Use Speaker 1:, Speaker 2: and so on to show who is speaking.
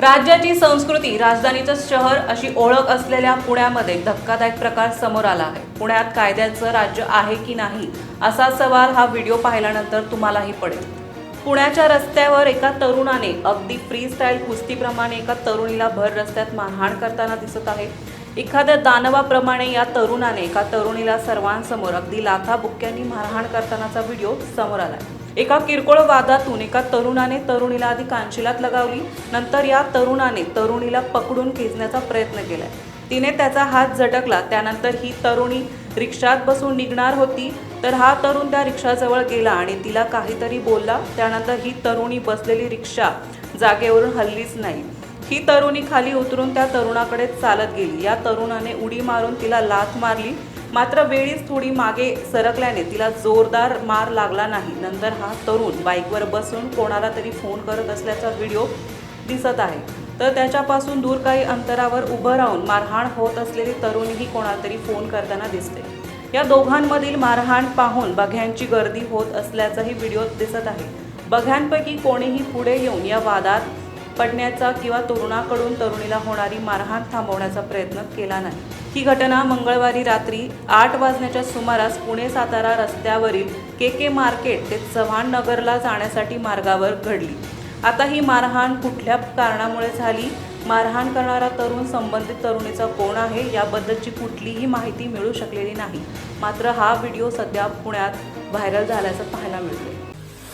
Speaker 1: राज्याची संस्कृती राजधानीचं शहर अशी ओळख असलेल्या पुण्यामध्ये धक्कादायक प्रकार समोर आला आहे. पुण्यात कायद्याचं राज्य आहे की नाही असा सवाल हा व्हिडिओ पाहिल्यानंतर तुम्हालाही पडेल. पुण्याच्या रस्त्यावर एका तरुणाने अगदी फ्री स्टाईल कुस्तीप्रमाणे एका तरुणीला भर रस्त्यात मारहाण करताना दिसत आहे. एखाद्या दानवाप्रमाणे या तरुणाने एका तरुणीला सर्वांसमोर अगदी लाथाबुक्क्यांनी मारहाण करतानाचा व्हिडिओ समोर आला आहे एका किरकोळ वादातून एका तरुणाने तरुणीला आधी कांशिलात लगावली नंतर या तरुणाने तरुणीला पकडून खेचण्याचा प्रयत्न केलाय. तिने त्याचा हात झटकला त्यानंतर ही तरुणी रिक्षात बसून निघणार होती तर हा तरुण त्या रिक्षाजवळ गेला आणि तिला काहीतरी बोलला त्यानंतर ही तरुणी बसलेली रिक्षा जागेवरून हल्लीच नाही. ही तरुणी खाली उतरून त्या तरुणाकडे चालत गेली. या तरुणाने उडी मारून तिला लाथ मारली मात्र वेळीच थोडी मागे सरकल्याने तिला जोरदार मार लागला नाही. नंतर हा तरुण बाईकवर बसून कोणाला तरी फोन करत असल्याचा व्हिडिओ दिसत आहे. तर त्याच्यापासून दूर काही अंतरावर उभं राहून मारहाण होत असलेली तरुणीही कोणाला तरी फोन करताना दिसते. या दोघांमधील मारहाण पाहून बघ्यांची गर्दी होत असल्याचंही व्हिडिओ दिसत आहे. बघ्यांपैकी कोणीही पुढे येऊन या वादात पडण्याचा किंवा तरुणाकडून तरुणीला होणारी मारहाण थांबवण्याचा प्रयत्न केला नाही. ही घटना मंगळवारी रात्री आठ वाजण्याच्या सुमारास पुणे सातारा रस्त्यावरील के के मार्केट ते चव्हाण नगरला जाण्यासाठी मार्गावर घडली. आता ही मारहाण कुठल्या कारणामुळे झाली? मारहाण करणारा तरुण संबंधित तरुणीचा कोण आहे? याबद्दलची कुठलीही माहिती मिळू शकलेली नाही. मात्र हा व्हिडिओ सध्या पुण्यात व्हायरल झाल्याचं पाहायला मिळतंय.